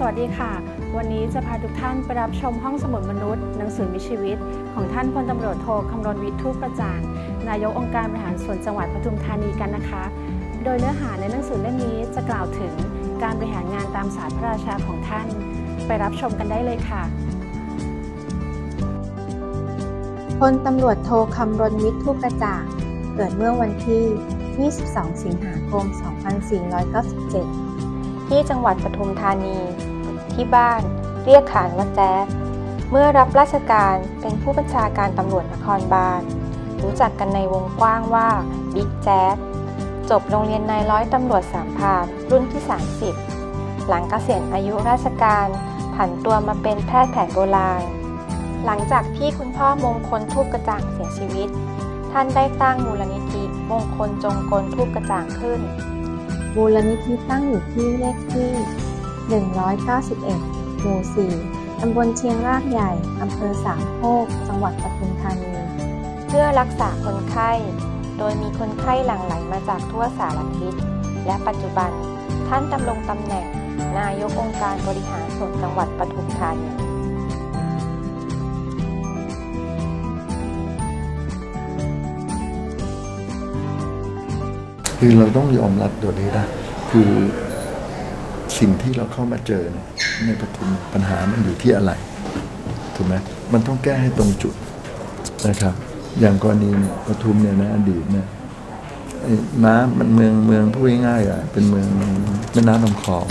สวัสดีค่ะ วันนี้จะพาทุกท่านไปรับชมห้องสมุดมนุษย์ หนังสือมีชีวิต ของท่านพลตำรวจโทคำรณวิทย์ทูปกระจางนายกองค์การบริหารส่วนจังหวัดปทุมธานีกันนะคะ โดยเนื้อหาในหนังสือเล่มนี้จะกล่าวถึงการบริหารงานตามสายพระราชาของท่าน ไปรับชมกันได้เลยค่ะพลตำรวจโทคำรณวิทย์ทูปกระจางเกิดเมื่อวันที่ 22 สิงหาคม 2497 ที่จังหวัดปทุมธานี ที่บ้านเรียกขานว่าแจ๊ดเมื่อรับราชการเป็นผู้บัญชาการตำรวจนครบาล รู้จักกันในวงกว้างว่าบิ๊กแจ๊ดจบโรงเรียนนายร้อยตำรวจสามพานรุ่นที่ 30 หลังเกษียณอายุราชการผันตัวมาเป็นแพทย์แผนโบราณ หลังจากที่คุณพ่อมงคลทูปกระจ่างเสียชีวิต ท่านได้ตั้งมูลนิธิมงคลจงกลทูปกระจ่างขึ้น มูลนิธิตั้งอยู่ที่เลขที่ 191 หมู่ 4 ตำบลเชียงรากใหญ่ อำเภอสามโคก จังหวัดปทุมธานี เพื่อรักษาคนไข้ โดยมีคนไข้หลั่งไหลมาจากทั่วสารทิศ และปัจจุบันท่านดำรงตำแหน่ง นายกองค์การบริหารส่วนจังหวัดปทุมธานี คือเราต้องยอมรับตัวนี้นะคือสิ่งที่เราเข้ามาเจอเนี่ยในปทุมปัญหามันอยู่ที่อะไรถูกไหมมันต้องแก้ให้ตรงจุดนะครับ อย่างกรณีเนี่ยปทุมเนี่ยนะอดีตเนี่ยไอ้น้ำมันเมืองเมืองพูดง่ายๆอะเป็นเมืองแม่น้ำลำคลอง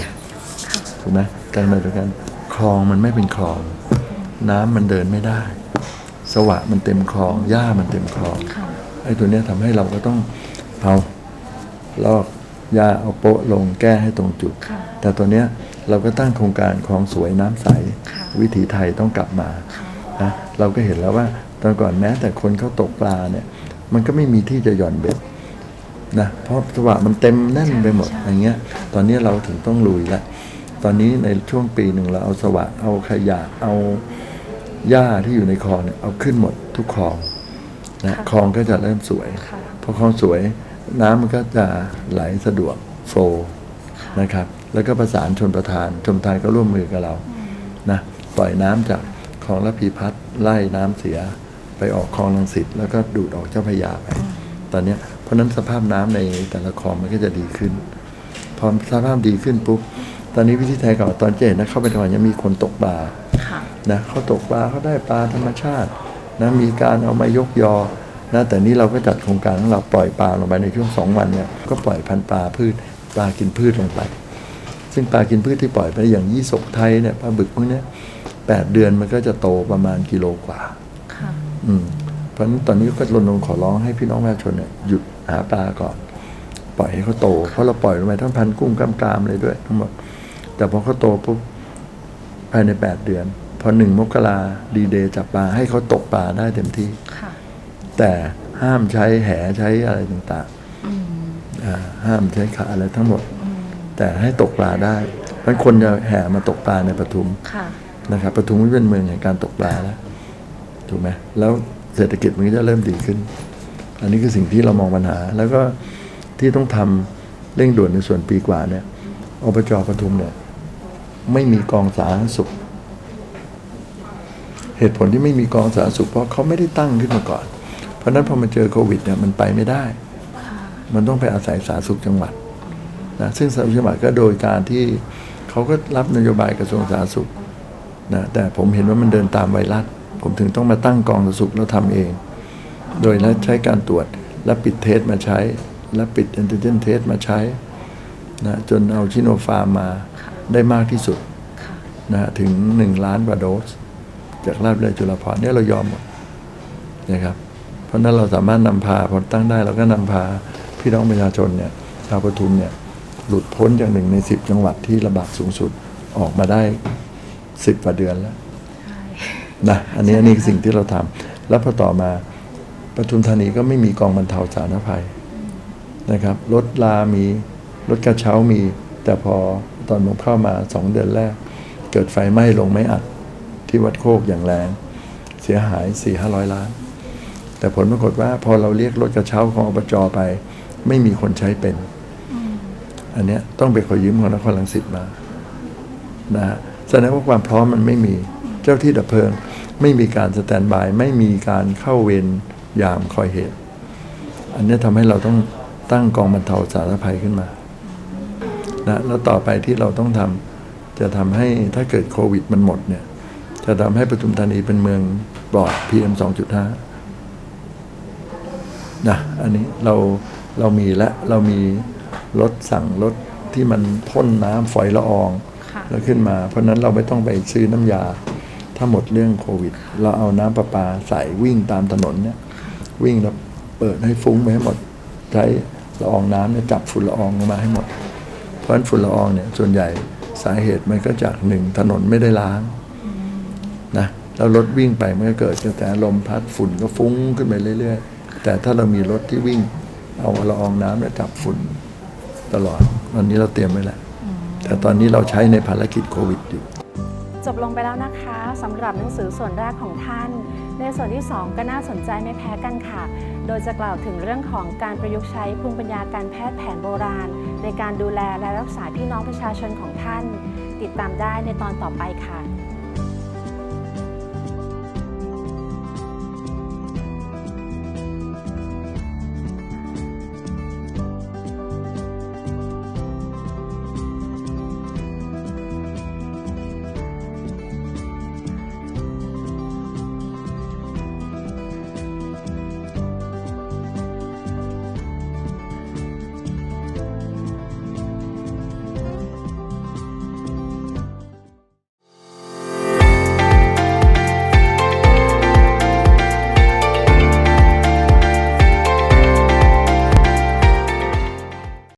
ถูกไหมแต่ในเดียวกันคลองมันไม่เป็นคลอง น้ำมันเดินไม่ได้ สวะมันเต็มคลองหญ้ามันเต็มคลองไอ้ตัวเนี้ยทำให้เราก็ต้องเอา ลอกยาเอาโปะลงแก้ให้ตรงจุดค่ะแต่ตัวเนี้ยเราก็ตั้งโครงการคลองสวยน้ำใสค่ะวิถีไทยต้องกลับมานะเราก็เห็นแล้วว่าตอนก่อนแม้แต่คนเขาตกปลาเนี่ยมันก็ไม่มีที่จะหย่อนเบ็ดนะเพราะสวะมันเต็มแน่นไปหมดอย่างเงี้ย ตอนนี้เราถึงต้องลุยละตอนนี้ในช่วงปีหนึ่งเราเอาสวะเอาขยะเอาหญ้าที่อยู่ในคลองเนี่ยเอาขึ้นหมดทุกคลองนะค่ะคลองก็จะเริ่มสวยค่ะพอคลองสวย น้ำมันก็จะไหลสะดวกโฟลว์นะครับ แล้วก็ประสานชนประทาน ชนประทานก็ร่วมมือกับเรานะปล่อยน้ำจากคลองระพีพัฒน์ไล่น้ำเสียไปออกคลองลังสิตแล้วก็ดูดออกเจ้าพระยาไป ตอนเนี้ยเพราะฉะนั้นสภาพน้ำในแต่ละคลองมันก็จะดีขึ้น พอสภาพดีขึ้นปุ๊บตอนนี้วิธีไทยเก่าตอนเจนนะเข้าไปตอนยังมีคนตกปลาค่ะนะเขาตกปลาเขาได้ปลาธรรมชาตินะมีการเอามายกยอ นะแต่นี้เราก็จัดโครงการของเราปล่อยปลาลงไปในช่วงสองวันเนี่ยก็ปล่อยพันธุ์ปลาพืชปลากินพืชลงไป ซึ่งปลากินพืชที่ปล่อยไปอย่างยี่สกไทยเนี่ยปลาบึกพวกเนี้ยแปดเดือนมันก็จะโตประมาณกิโลกว่าค่ะอืมเพราะฉะนั้นตอนนี้ก็รณรงค์ขอร้องให้พี่น้องประชาชนเนี่ยหยุดหาปลาก่อน ปล่อยให้เขาโต เพราะเราปล่อยลงไปทั้งพันกุ้งกล้ามกรามเลยด้วย ทั้งหมด แต่พอเขาโตปุ๊บภายในแปดเดือน พอหนึ่งมกราดีเดย์จับปลาให้เขาตกปลาได้เต็มที่ค่ะ แต่ห้ามใช้แหใช้อะไรต่างๆอ่าห้ามใช้ขาอะไรทั้งหมด แต่ให้ตกปลาได้เพราะฉะนั้นคนจะแห่มาตกปลาในปทุมค่ะนะครับปทุมไม่เป็นเมืองแห่งการตกปลาแล้วถูกไหมแล้วเศรษฐกิจมันก็จะเริ่มดีขึ้น อันนี้คือสิ่งที่เรามองปัญหา แล้วก็ที่ต้องทำเร่งด่วนในส่วนปีกว่าเนี่ยอบจปทุมเนี่ย ไม่มีกองสาธารณสุข เหตุผลที่ไม่มีกองสาธารณสุขเพราะเขาไม่ได้ตั้งขึ้นมาก่อนเพ ราะฉะนั้นพอมันเจอโควิดเนี่ยมันไปไม่ได้ มันต้องไปอาศัยสาธารณสุขจังหวัดนะซึ่งสาธารณสุขจังหวัดก็โดยการที่เขาก็รับนโยบายกระทรวงสาธารณสุขนะแต่ผมเห็นว่ามันเดินตามไวรัส ผมถึงต้องมาตั้งกองสาธารณสุขแล้วทำเอง โดยแล้วใช้การตรวจและปิดเทสมาใช้ และปิดแอนติเจนเทสมาใช้นะจนเอาชิโนฟาร์มมาได้มากที่สุดค่ะนะฮะถึงหนึ่งล้านกว่าโดส จากราชวิทยาลัยจุฬาภรณ์เนี่ยเรายอมหมดนะครับ เพราะฉะนั้นเราสามารถนำพาพอตั้งได้เราก็นำพาพี่น้องประชาชนเนี่ยชาวปทุมเนี่ยหลุดพ้นจากหนึ่งในสิบจังหวัดที่ระบาดสูงสุดออกมาได้สิบกว่าเดือนแล้วนะอันนี้อันนี้คือสิ่งที่เราทำแล้วพอต่อมาปทุมธานีก็ไม่มีกองบรรเทาสาธารณภัยนะครับรถลามีรถกระเช้ามี แต่พอตอนผมเข้ามาสองเดือนแรก เกิดไฟไหม้ลงไม่อัดที่วัดโคกอย่างแรง เสียหายสี่ห้าร้อยล้าน แต่ผลปรากฏว่าพอเราเรียกรถกระเช้าของอบจไป ไม่มีคนใช้เป็น อันเนี้ยต้องไปขอยืมของนครลังสิตมานะฮะแสดงว่าความพร้อมมันไม่มีเจ้าที่ดับเพลิง ไม่มีการสแตนบาย ไม่มีการเข้าเวรยามคอยเหตุ อันนี้ทำให้เราต้องตั้งกองบรรเทาสาธารณภัยขึ้นมานะแล้วต่อไปที่เราต้องทำจะทำให้ถ้าเกิดโควิดมันหมดเนี่ย จะทำให้ปทุมธานีเป็นเมืองปลอด PM 2.5 นะอันนี้เราเรามีและเรามีรถสั่งรถที่มันพ่นน้ำฝอยละอองค่ะแล้วขึ้นมา เพราะฉะนั้นเราไม่ต้องไปซื้อน้ำยา ถ้าหมดเรื่องโควิด เราเอาน้ำประปาใส่วิ่งตามถนนเนี่ยวิ่งแล้วเปิดให้ฟุ้งไปให้หมด ใช้ละอองน้ำเนี่ยจับฝุ่นละอองลงมาให้หมด เพราะฉะนั้นฝุ่นละอองเนี่ยส่วนใหญ่สาเหตุมันก็จากหนึ่งถนนไม่ได้ล้างนะแล้วรถวิ่งไปมันก็เกิดกระแสลมพัดฝุ่นก็ฟุ้งขึ้นไปเรื่อย ๆ แต่ถ้าเรามีรถที่วิ่ง เอาละอองน้ำเนี่ยจับฝุ่นตลอดวันนี้เราเตรียมไว้แล้ว แต่ตอนนี้เราใช้ในภารกิจโควิดอยู่ จบลงไปแล้วนะคะสำหรับหนังสือส่วนแรกของท่าน ในส่วนที่ 2 ก็น่าสนใจไม่แพ้กันค่ะ โดยจะกล่าวถึงเรื่องของการประยุกต์ใช้ภูมิปัญญาการแพทย์แผนโบราณ ในการดูแลและรักษาพี่น้องประชาชนของท่าน ติดตามได้ในตอนต่อไปค่ะ